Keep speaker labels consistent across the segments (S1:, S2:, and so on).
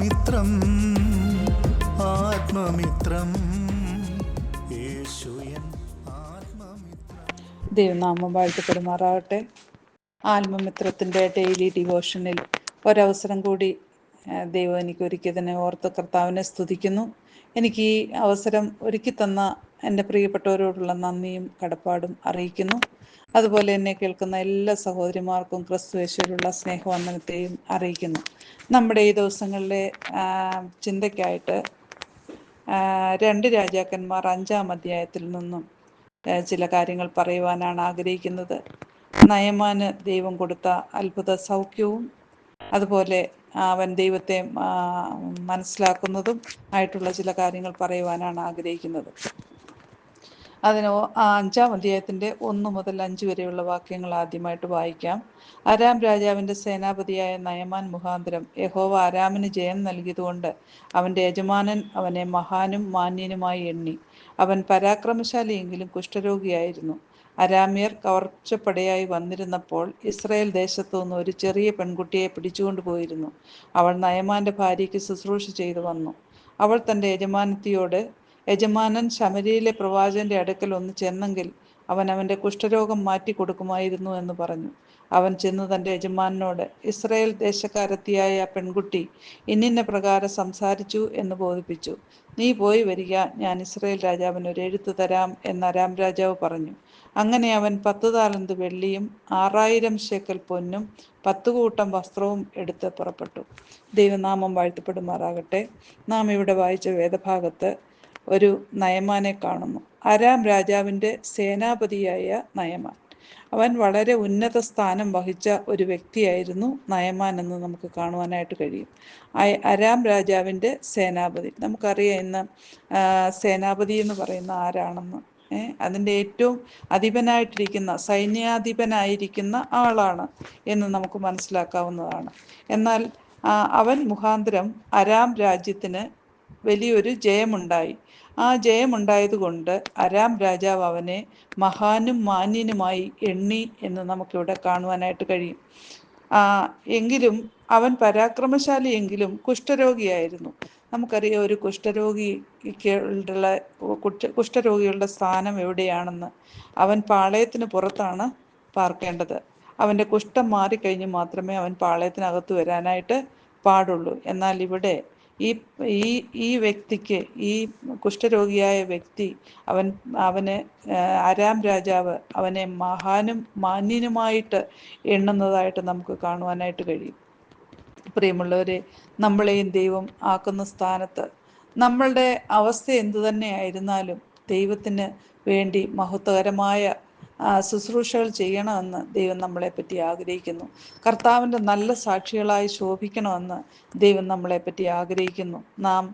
S1: ആത്മമിത്രം ആത്മമിത്രം. യേശുയൻ ആത്മമിത്രം.
S2: ദൈവനാമം വാഴ്ത്തപ്പെടുമാറാകട്ടെ. ആത്മമിത്രത്തിന്റെ ഡെയിലി ഡിവോഷനിൽ ഒരവസരം കൂടി ദൈവം എനിക്ക് ഒരുക്കിയതിനെ ഓർത്ത് കർത്താവിനെ സ്തുതിക്കുന്നു. എനിക്ക് ഈ അവസരം ഒരുക്കി തന്ന എന്റെ പ്രിയപ്പെട്ടവരോടുള്ള നന്ദിയും കടപ്പാടും അറിയിക്കുന്നു. അതുപോലെ എന്നെ കേൾക്കുന്ന എല്ലാ സഹോദരിമാർക്കും ക്രിസ്തുവേശ്വരുള്ള സ്നേഹവന്ദനത്തെയും അറിയിക്കുന്നു. നമ്മുടെ ഈ ദിവസങ്ങളിലെ ചിന്തയ്ക്കായിട്ട് രണ്ട് രാജാക്കന്മാർ അഞ്ചാം അധ്യായത്തിൽ നിന്നും ചില കാര്യങ്ങൾ പറയുവാനാണ് ആഗ്രഹിക്കുന്നത്. നയമാന് ദൈവം കൊടുത്ത അത്ഭുത സൗഖ്യവും അതുപോലെ അവൻ ദൈവത്തെ മനസ്സിലാക്കുന്നതും ആയിട്ടുള്ള ചില കാര്യങ്ങൾ പറയുവാനാണ് ആഗ്രഹിക്കുന്നത്. അതിനോ അഞ്ചാം അധ്യായത്തിന്റെ ഒന്ന് മുതൽ അഞ്ച് വരെയുള്ള വാക്യങ്ങൾ ആദ്യമായിട്ട് വായിക്കാം. അരാം രാജാവിന്റെ സേനാപതിയായ നയമാൻ മുഖാന്തരം യഹോവ അരാമിന് ജയം നൽകിയതുകൊണ്ട് അവന്റെ യജമാനൻ അവനെ മഹാനും മാന്യനുമായി എണ്ണി. അവൻ പരാക്രമശാലിയെങ്കിലും കുഷ്ഠരോഗിയായിരുന്നു. അരാമ്യർ കവർച്ചപ്പടയായി വന്നിരുന്നപ്പോൾ ഇസ്രായേൽ ദേശത്തു നിന്ന് ഒരു ചെറിയ പെൺകുട്ടിയെ പിടിച്ചുകൊണ്ടു പോയിരുന്നു. അവൾ നയമാന്റെ ഭാര്യയ്ക്ക് ശുശ്രൂഷ ചെയ്തു വന്നു. അവൾ തന്റെ യജമാനത്തിയോട് യജമാനൻ ശമരിയിലെ പ്രവാചകന്റെ അടുക്കൽ ഒന്ന് ചെന്നെങ്കിൽ അവൻ അവന്റെ കുഷ്ഠരോഗം മാറ്റി കൊടുക്കുമായിരുന്നു എന്ന് പറഞ്ഞു. അവൻ ചെന്ന് തന്റെ യജമാനോട് ഇസ്രയേൽ ദേശക്കാരത്തിയായ പെൺകുട്ടി ഇന്നിന്ന പ്രകാരം സംസാരിച്ചു എന്ന് ബോധിപ്പിച്ചു. നീ പോയി വരിക ഞാൻ ഇസ്രയേൽ രാജാവിന് ഒരു എഴുത്ത് തരാം എന്ന് അരാം രാജാവ് പറഞ്ഞു. അങ്ങനെ അവൻ പത്ത് താലന്ത് വെള്ളിയും ആറായിരം ശേക്കൽ പൊന്നും പത്ത് കൂട്ടം വസ്ത്രവും എടുത്ത് പുറപ്പെട്ടു. ദൈവനാമം വാഴ്ത്തപ്പെടുമാറാകട്ടെ. നാം ഇവിടെ വായിച്ച വേദഭാഗത്ത് ഒരു നയമാനെ കാണുന്നു. അരാം രാജാവിന്റെ സേനാപതിയായ നയമാൻ. അവൻ വളരെ ഉന്നത സ്ഥാനം വഹിച്ച ഒരു വ്യക്തിയായിരുന്നു നയമാൻ എന്ന് നമുക്ക് കാണുവാനായിട്ട് കഴിയും. അരാം രാജാവിന്റെ സേനാപതി. നമുക്കറിയാം ഇന്ന് സേനാപതി എന്ന് പറയുന്ന ആരാണെന്ന്. അതിന്റെ ഏറ്റവും അധിപനായിട്ടിരിക്കുന്ന സൈന്യാധിപനായിരിക്കുന്ന ആളാണ് എന്ന് നമുക്ക് മനസ്സിലാക്കാവുന്നതാണ്. എന്നാൽ അവൻ മുഖാന്തരം അരാം രാജ്യത്തിന് വലിയൊരു ജയമുണ്ടായി. ആ ജയമുണ്ടായതുകൊണ്ട് അരാം രാജാവ് അവനെ മഹാനും മാന്യനുമായി എണ്ണി എന്ന് നമുക്കിവിടെ കാണുവാനായിട്ട് കഴിയും. എങ്കിലും അവൻ പരാക്രമശാലിയെങ്കിലും കുഷ്ഠരോഗിയായിരുന്നു. നമുക്കറിയാം ഒരു കുഷ്ഠരോഗിക്കുള്ള കുഷ്ഠ- കുഷ്ഠരോഗികളുടെ സ്ഥാനം എവിടെയാണെന്ന്. അവൻ പാളയത്തിന് പുറത്താണ് പാർക്കേണ്ടത്. അവന്റെ കുഷ്ഠം മാറിക്കഴിഞ്ഞ് മാത്രമേ അവൻ പാളയത്തിനകത്ത് വരാനായിട്ട് പാടുള്ളൂ. എന്നാൽ ഇവിടെ ഈ ഈ ഈ വ്യക്തിക്ക് ഈ കുഷ്ഠരോഗിയായ വ്യക്തി അവൻ അവന് ആരാം രാജാവ് അവനെ മഹാനും മാന്യനുമായിട്ട് എണ്ണുന്നതായിട്ട് നമുക്ക് കാണുവാനായിട്ട് കഴിയും. പ്രിയമുള്ളവരെ നമ്മളെയും ദൈവം ആക്കുന്ന സ്ഥാനത്ത് നമ്മളുടെ അവസ്ഥ എന്തു തന്നെ ആയിരുന്നാലും ദൈവത്തിന് വേണ്ടി മഹത്വകരമായ ശുശ്രൂഷകൾ ചെയ്യണമെന്ന് ദൈവം നമ്മളെ പറ്റി ആഗ്രഹിക്കുന്നു. കർത്താവിന്റെ നല്ല സാക്ഷികളായി ശോഭിക്കണമെന്ന് ദൈവം നമ്മളെ പറ്റി ആഗ്രഹിക്കുന്നു. നാം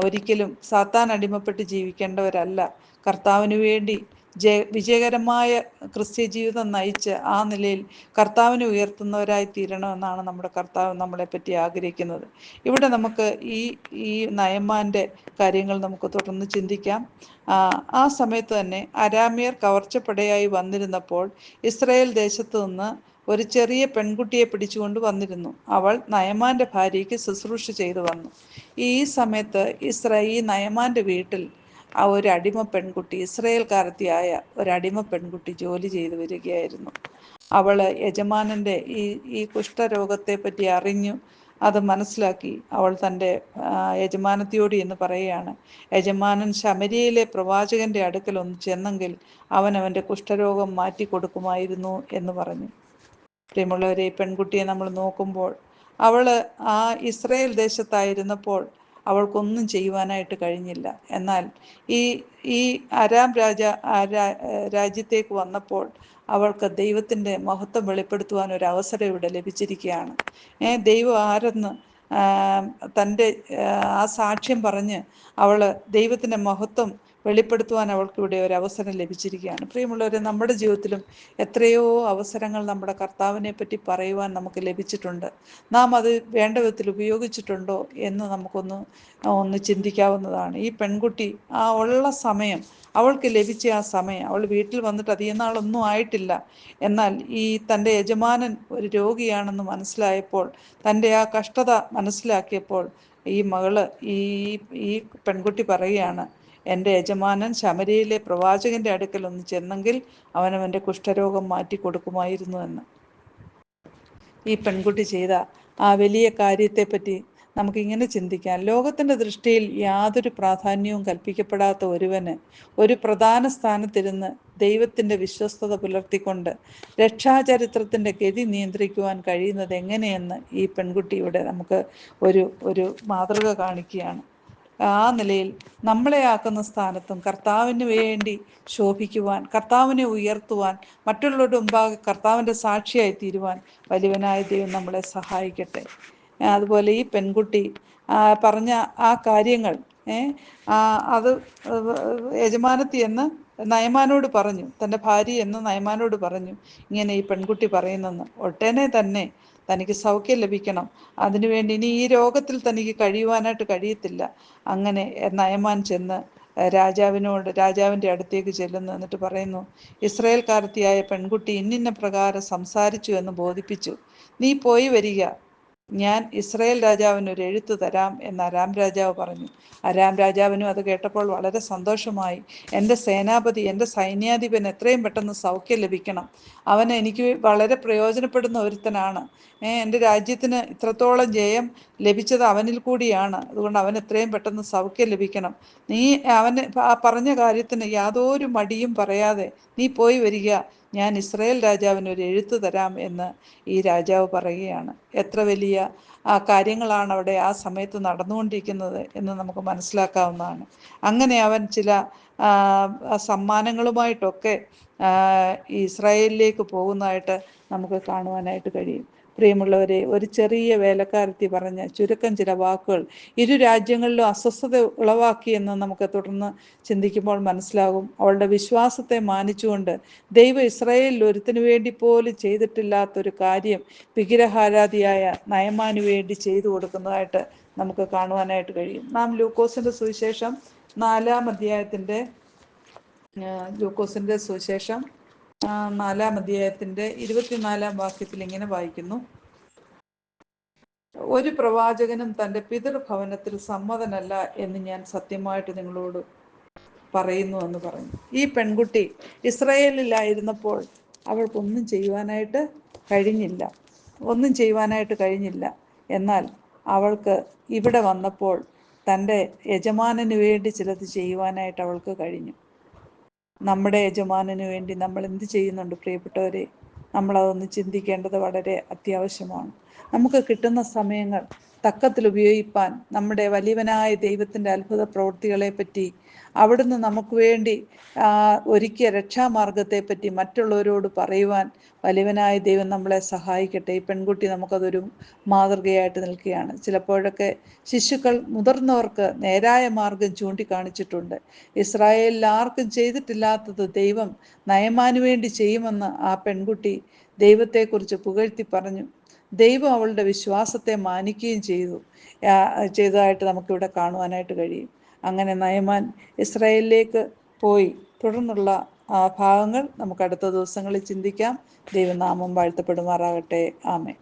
S2: ഒരിക്കലും സാത്താൻ അടിമപ്പെട്ട് ജീവിക്കേണ്ടവരല്ല. കർത്താവിന് വേണ്ടി ജയ വിജയകരമായ ക്രിസ്ത്യ ജീവിതം നയിച്ച് ആ നിലയിൽ കർത്താവിനെ ഉയർത്തുന്നവരായി തീരണമെന്നാണ് നമ്മുടെ കർത്താവ് നമ്മളെ പറ്റി ആഗ്രഹിക്കുന്നത്. ഇവിടെ നമുക്ക് ഈ ഈ നയമാന്റെ കാര്യങ്ങൾ നമുക്ക് തുടർന്ന് ചിന്തിക്കാം. ആ, സമയത്ത് തന്നെ അരാമിയർ കവർച്ചപ്പടയായി വന്നിരുന്നപ്പോൾ ഇസ്രായേൽ ദേശത്തു നിന്ന് ഒരു ചെറിയ പെൺകുട്ടിയെ പിടിച്ചുകൊണ്ട് വന്നിരുന്നു. അവൾ നയമാന്റെ ഭാര്യയ്ക്ക് ശുശ്രൂഷ ചെയ്തു വന്നു. ഈ സമയത്ത് ഇസ്ര ഈ നയമാന്റെ വീട്ടിൽ ആ ഒരു അടിമ പെൺകുട്ടി ഇസ്രയേൽക്കാരത്തിയായ ഒരു അടിമ പെൺകുട്ടി ജോലി ചെയ്തു വരികയായിരുന്നു. അവൾ യജമാനന്റെ ഈ ഈ കുഷ്ഠരോഗത്തെ പറ്റി അറിഞ്ഞു അത് മനസ്സിലാക്കി അവൾ തന്റെ യജമാനത്തിയോട് എന്ന് പറയുകയാണ് യജമാനൻ ശമരിയിലെ പ്രവാചകന്റെ അടുക്കൽ ഒന്ന് ചെന്നെങ്കിൽ അവൻ അവന്റെ കുഷ്ഠരോഗം മാറ്റി കൊടുക്കുമായിരുന്നു എന്ന് പറഞ്ഞു. പ്രിയമുള്ളവരെ പെൺകുട്ടിയെ നമ്മൾ നോക്കുമ്പോൾ അവൾ ആ ഇസ്രയേൽ ദേശത്തായിരുന്നപ്പോൾ അവൾക്കൊന്നും ചെയ്യുവാനായിട്ട് കഴിഞ്ഞില്ല. എന്നാൽ ഈ ഈ അരാം രാജ രാജ്യത്തേക്ക് വന്നപ്പോൾ അവൾക്ക് ദൈവത്തിന്റെ മഹത്വം വെളിപ്പെടുത്തുവാൻ ഒരു അവസരം ഇവിടെ ലഭിച്ചിരിക്കുകയാണ്. ഏ ദൈവം ആരെന്ന് തന്റെ ആ സാക്ഷ്യം പറഞ്ഞ് അവൾ ദൈവത്തിന്റെ മഹത്വം വെളിപ്പെടുത്തുവാൻ അവൾക്കിവിടെ ഒരു അവസരം ലഭിച്ചിരിക്കുകയാണ്. പ്രിയമുള്ളവരെ നമ്മുടെ ജീവിതത്തിലും എത്രയോ അവസരങ്ങൾ നമ്മുടെ കർത്താവിനെ പറ്റി പറയുവാൻ നമുക്ക് ലഭിച്ചിട്ടുണ്ട്. നാം അത് വേണ്ട വിധത്തിൽ ഉപയോഗിച്ചിട്ടുണ്ടോ എന്ന് നമുക്കൊന്ന് ഒന്ന് ചിന്തിക്കാവുന്നതാണ്. ഈ പെൺകുട്ടി ആ ഉള്ള സമയം അവൾക്ക് ലഭിച്ച ആ സമയം അവൾ വീട്ടിൽ വന്നിട്ട് അധികം നാളൊന്നും ആയിട്ടില്ല. എന്നാൽ ഈ തന്റെ യജമാനൻ ഒരു രോഗിയാണെന്ന് മനസ്സിലായപ്പോൾ തന്റെ ആ കഷ്ടത മനസ്സിലാക്കിയപ്പോൾ ഈ മകൾ ഈ ഈ പെൺകുട്ടി പറയുകയാണ് എന്റെ യജമാനൻ ശമരിയിലെ പ്രവാചകന്റെ അടുക്കൽ ഒന്ന് ചെന്നെങ്കിൽ അവനവന്റെ കുഷ്ഠരോഗം മാറ്റി കൊടുക്കുമായിരുന്നു എന്ന്. ഈ പെൺകുട്ടി ചെയ്ത ആ വലിയ കാര്യത്തെപ്പറ്റി നമുക്കിങ്ങനെ ചിന്തിക്കാം. ലോകത്തിന്റെ ദൃഷ്ടിയിൽ യാതൊരു പ്രാധാന്യവും കൽപ്പിക്കപ്പെടാത്ത ഒരുവന് ഒരു പ്രധാന സ്ഥാനത്തിരുന്ന് ദൈവത്തിന്റെ വിശ്വസ്തത പുലർത്തിക്കൊണ്ട് രക്ഷാചരിത്രത്തിന്റെ ഗതി നിയന്ത്രിക്കുവാൻ കഴിയുന്നത് എങ്ങനെയെന്ന് ഈ പെൺകുട്ടിയുടെ നമുക്ക് ഒരു ഒരു മാതൃക കാണിക്കുകയാണ്. ആ നിലയിൽ നമ്മളെ ആക്കുന്ന സ്ഥാനത്തും കർത്താവിന് വേണ്ടി ശോഭിക്കുവാൻ കർത്താവിനെ ഉയർത്തുവാൻ മറ്റുള്ളവരുടെ മുമ്പാകെ കർത്താവിന്റെ സാക്ഷിയായി തീരുവാൻ വലിയവനായ ദൈവം നമ്മളെ സഹായിക്കട്ടെ. അതുപോലെ ഈ പെൺകുട്ടി പറഞ്ഞ ആ കാര്യങ്ങൾ അത് യജമാനത്തി എന്ന് നയമാനോട് പറഞ്ഞു തന്റെ ഭാര്യ എന്ന് നയമാനോട് പറഞ്ഞു. ഇങ്ങനെ ഈ പെൺകുട്ടി പറയുന്നെന്ന് ഒട്ടേനെ തന്നെ തനിക്ക് സൗഖ്യം ലഭിക്കണം. അതിനുവേണ്ടി ഇനി ഈ രോഗത്തിൽ തനിക്ക് കഴിയുവാനായിട്ട് കഴിയത്തില്ല. അങ്ങനെ നയമാൻ ചെന്ന് രാജാവിനോട് രാജാവിന്റെ അടുത്തേക്ക് ചെല്ലുന്നു. എന്നിട്ട് പറയുന്നു ഇസ്രയേൽക്കാരത്തിയായ പെൺകുട്ടി ഇന്നിന്ന പ്രകാരം സംസാരിച്ചു എന്ന് ബോധിപ്പിച്ചു. നീ പോയി വരിക. ഞാൻ ഇസ്രായേൽ രാജാവിന് ഒരു എഴുത്ത് തരാം എന്ന് അരാം രാജാവ് പറഞ്ഞു. അരാം രാജാവിനും അത് കേട്ടപ്പോൾ വളരെ സന്തോഷമായി. എന്റെ സേനാപതി എന്റെ സൈന്യാധിപൻ എത്രയും പെട്ടെന്ന് സൗഖ്യം ലഭിക്കണം. അവൻ എനിക്ക് വളരെ പ്രയോജനപ്പെടുന്ന ഒരുത്തനാണ്. എന്റെ രാജ്യത്തിന് ഇത്രത്തോളം ജയം ലഭിച്ചത് അവനിൽ കൂടിയാണ്. അതുകൊണ്ട് അവൻ എത്രയും പെട്ടെന്ന് സൗഖ്യം ലഭിക്കണം. നീ അവന് പറഞ്ഞ കാര്യത്തിന് യാതൊരു മടിയും പറയാതെ നീ പോയി വരിക. ഞാൻ ഇസ്രയേൽ രാജാവിന് ഒരു എഴുത്ത് തരാം എന്ന് ഈ രാജാവ് പറയുകയാണ്. എത്ര വലിയ കാര്യങ്ങളാണ് അവിടെ ആ സമയത്ത് നടന്നുകൊണ്ടിരിക്കുന്നത് എന്ന് നമുക്ക് മനസ്സിലാക്കാവുന്നതാണ്. അങ്ങനെ അവൻ ചില സമ്മാനങ്ങളുമായിട്ടൊക്കെ ഇസ്രായേലിലേക്ക് പോകുന്നതായിട്ട് നമുക്ക് കാണുവാനായിട്ട് കഴിയും. പ്രിയമുള്ളവരെ ഒരു ചെറിയ വേലക്കാരത്തി പറഞ്ഞ ചുരുക്കം ചില വാക്കുകൾ ഇരു രാജ്യങ്ങളിലും അസ്വസ്ഥത ഉളവാക്കിയെന്ന് നമുക്ക് തുടർന്ന് ചിന്തിക്കുമ്പോൾ മനസ്സിലാകും. അവളുടെ വിശ്വാസത്തെ മാനിച്ചുകൊണ്ട് ദൈവം ഇസ്രായേലിൽ ഒരുത്തിനു വേണ്ടി പോലും ചെയ്തിട്ടില്ലാത്തൊരു കാര്യം വിഗ്രഹാരാധിയായ നയമാനു വേണ്ടി ചെയ്തു കൊടുക്കുന്നതായിട്ട് നമുക്ക് കാണുവാനായിട്ട് കഴിയും. നാം ലൂക്കോസിന്റെ സുവിശേഷം നാലാം അധ്യായത്തിന്റെ ലൂക്കോസിന്റെ സുവിശേഷം നാലാം അധ്യായത്തിന്റെ ഇരുപത്തിനാലാം വാക്യത്തിൽ ഇങ്ങനെ വായിക്കുന്നു. ഒരു പ്രവാചകനും തന്റെ പിതൃഭവനത്തിൽ സമ്മതനല്ല എന്ന് ഞാൻ സത്യമായിട്ട് നിങ്ങളോട് പറയുന്നു എന്ന് പറഞ്ഞു. ഈ പെൺകുട്ടി ഇസ്രയേലിലായിരുന്നപ്പോൾ അവൾക്കൊന്നും ചെയ്യുവാനായിട്ട് കഴിഞ്ഞില്ല. ഒന്നും ചെയ്യുവാനായിട്ട് കഴിഞ്ഞില്ല. എന്നാൽ അവൾക്ക് ഇവിടെ വന്നപ്പോൾ തന്റെ യജമാനന് വേണ്ടി ചിലത് ചെയ്യുവാനായിട്ട് അവൾക്ക് കഴിഞ്ഞു. നമ്മുടെ യജമാനന് വേണ്ടി നമ്മൾ എന്ത് ചെയ്യുന്നുണ്ട്? പ്രിയപ്പെട്ടവരെ നമ്മളതൊന്ന് ചിന്തിക്കേണ്ടത് വളരെ അത്യാവശ്യമാണ്. നമുക്ക് കിട്ടുന്ന സമയങ്ങൾ തക്കത്തിൽ ഉപയോഗിപ്പാൻ നമ്മുടെ വലിയവനായ ദൈവത്തിന്റെ അത്ഭുത പ്രവൃത്തികളെ പറ്റി അവിടുന്ന് നമുക്ക് വേണ്ടി ഒരുക്കിയ രക്ഷാമാർഗത്തെപ്പറ്റി മറ്റുള്ളവരോട് പറയുവാൻ വലിയവനായ ദൈവം നമ്മളെ സഹായിക്കട്ടെ. ഈ പെൺകുട്ടി നമുക്കതൊരു മാതൃകയായിട്ട് നിൽക്കുകയാണ്. ചിലപ്പോഴൊക്കെ ശിശുക്കൾ മുതിർന്നവർക്ക് നേരായ മാർഗം ചൂണ്ടിക്കാണിച്ചിട്ടുണ്ട്. ഇസ്രായേലിൽ ആർക്കും ചെയ്തിട്ടില്ലാത്തത് ദൈവം നയമാനു വേണ്ടി ചെയ്യുമെന്ന് ആ പെൺകുട്ടി ദൈവത്തെക്കുറിച്ച് പുകഴ്ത്തി പറഞ്ഞു. ദൈവം അവളുടെ വിശ്വാസത്തെ മാനിക്കുകയും ചെയ്തു. ചെയ്തതായിട്ട് നമുക്കിവിടെ കാണുവാനായിട്ട് കഴിയും. അങ്ങനെ നയമാൻ ഇസ്രായേലിലേക്ക് പോയി. തുടർന്നുള്ള ഭാഗങ്ങൾ നമുക്ക് അടുത്ത ദിവസങ്ങളിൽ ചിന്തിക്കാം. ദൈവനാമം വാഴ്ത്തപ്പെടുമാറാകട്ടെ. ആമേ